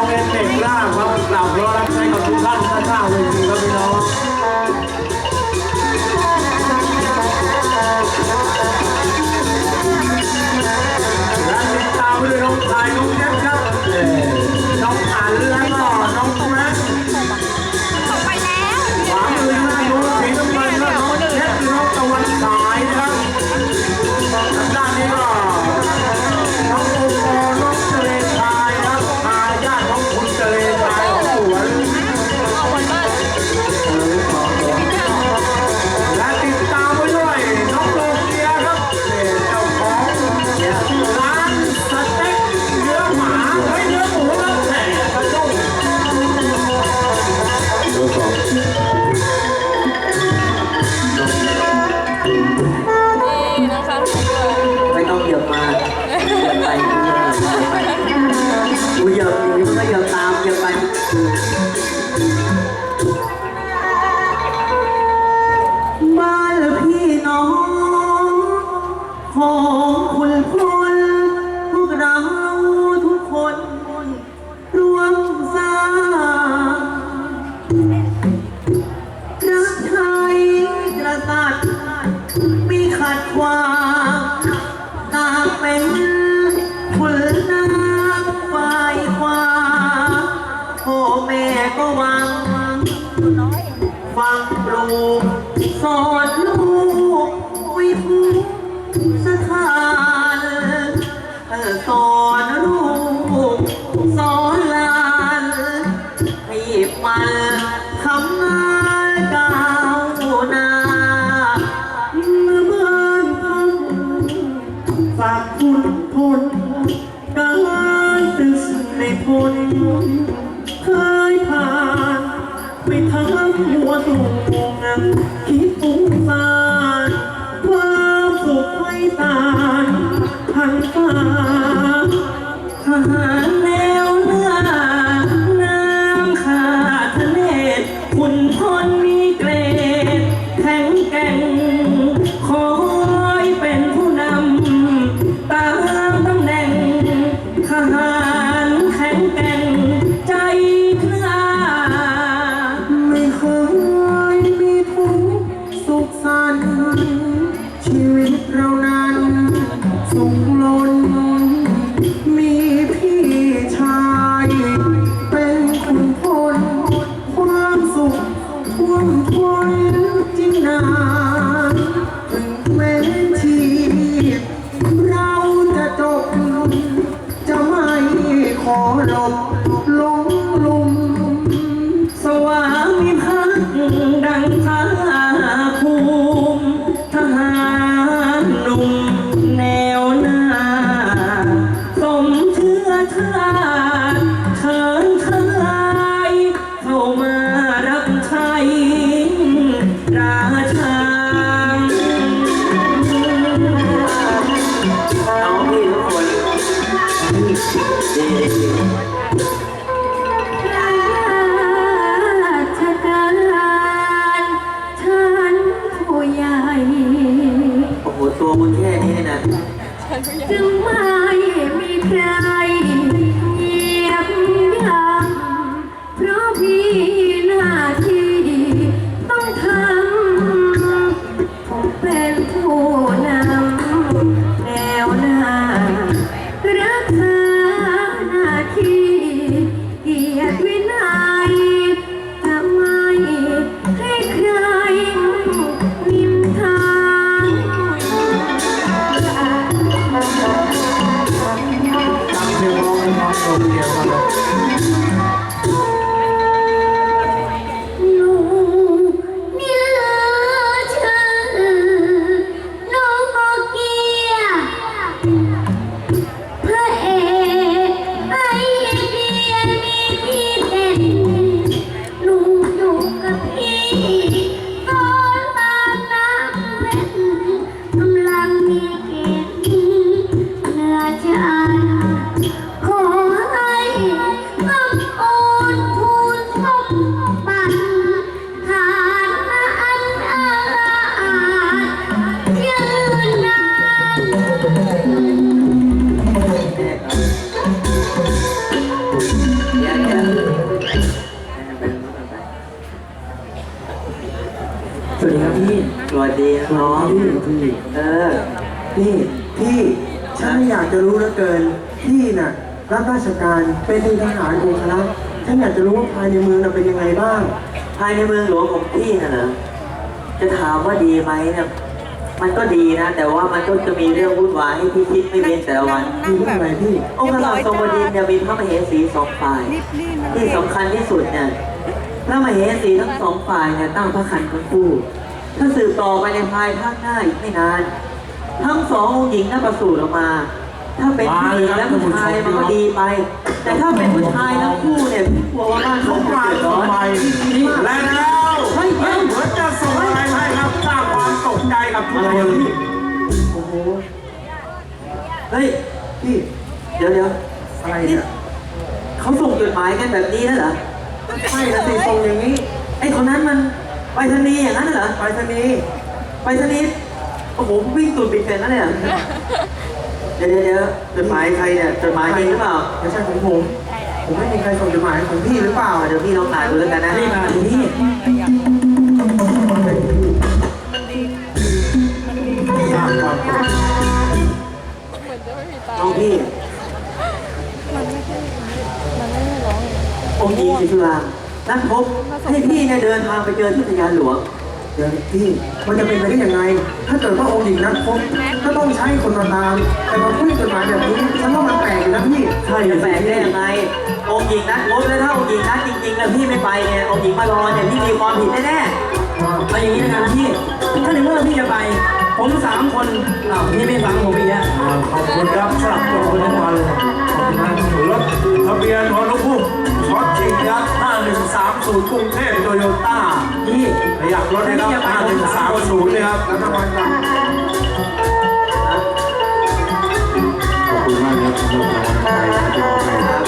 don't admit ฝากคุณพลได้ตึกในพลเคยผ่านไม่ทั้งหัวสูงคิดฟุ้งซ่านความสุขไม่ตานทางฟ้าทหาร Chiri Rona. ช้างเอาพี่ทุกคนราชการท่านผู้ใหญ่ โอ้โห ตัวมึงแค่นี้นะ จึงไม่ วัสดีน้องพี่เออพี่พี่ฉันอยากจะรู้เหลือเกิน พี่น่ะ รับราชการเป็นถึงทหารองครักษ์ฉันอยากจะรู้ว่าภายในเมืองน่ะเป็นยังไงบ้าง ภายในเมืองหลวงของพี่น่ะเหรอจะถามว่าดีไหมเนี่ยมันก็ดีนะ แต่ว่ามันก็จะมีเรื่องวุ่นวายให้พี่คิดไม่เว้นแต่ละวันพี่เรื่องอะไรพี่องค์กษัตริย์ทรงบดินทร์เนี่ยมีพระมเหสีสองฝ่าย ที่สำคัญที่สุดเนี่ยพระมเหสีทั้งสองฝ่ายเนี่ยตั้งพระขันทั้งคู่ ถ้าสืบต่อไปในภายภาคหน้าอีกไม่นาน ทั้งสององค์หญิงน่าประสูติออกมา ถ้าเป็นผู้หญิงและผู้ชายมันก็ดีไป แต่ถ้าเป็นผู้ชายทั้งคู่เนี่ยพี่กลัวว่าบ้านเขาเขาจะมาเดือดร้อทำนไมและแล้วเหมือนจะส่งอะไรให้ครับสร้างความตกใจกับทุกคนโอ้โหเฮ้ยพี่เดี๋ยวเดี๋ยวอะไรเนี่ยเขาส่งจดหมายกันแบบนี้แล้วเหรอไม่นะสิส่งอย่างนี้ไอ้คนนั้นมัน ไปรษณีย์อย่างนั้นเหรอ ไปรษณีย์ไปรษณีย์โอ้โหวิ่งตูดปิดเฟนนั่นเลยเหรอเดี๋ยวเดี๋ยวเดี๋ยวจดหมายใครเนี่ยจดหมายจริงหรือเปล่า ไม่ใช่ของผม ผมไม่มีใครส่งจดหมายของพี่หรือเปล่าอ่าเดี๋ยวพี่ลองอ่านดูแล้วกันนะนี่มาพี่สร้างความตกใจน้องพี่องค์หญิงศรีสุรางค์ นัดพบให้พี่เนี่ยเดินทางไปเจอที่ทยานหลวงเดี๋ยวพี่มันจะเป็นไปได้ยังไง ถ้าเกิดว่าองค์หญิงนัดพบก็ต้องใช้คนมาตาม แต่พอพูดจดหมายแบบนี้ฉันว่ามันแปลกอยู่นะพี่ใช่จะแปลกได้ยังไงองค์หญิงนัดพบแล้วถ้าองค์หญิงนัดจริงๆแล้วพี่ไม่ไปเนี่ยองค์หญิงมารอเนี่ยพี่มีความผิดแน่ๆเอาอย่างนี้นะครับพี่ถ้าในเมื่อพี่จะไป ผมสามคนอ้าวพี่ไม่ฟังผมอีกแล้วขอบคุณครับสำหรับตัวคุณทั้งวันเลยขอบคุณมากรถทะเบียนฮอนพุ่มช็อตชิงยักษ์ 5130กรุงเทพโตโยต้าพี่ขยับรถให้ครับ5130เลยครับแล้วรางวัลครับขอบคุณมากครับสำหรับรางวัลไทยที่มอบให้ครับ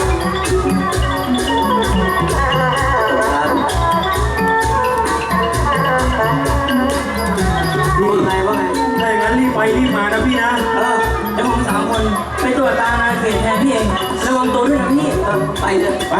พี่ไงว่าไงถ้าอย่างนั้นรีบไปรีบมานะพี่นะเออเดี๋ยวผมสามคนไปตรวจตานาเขตแทนพี่เองระวังตัวด้วยนะพี่เออไปเลยไป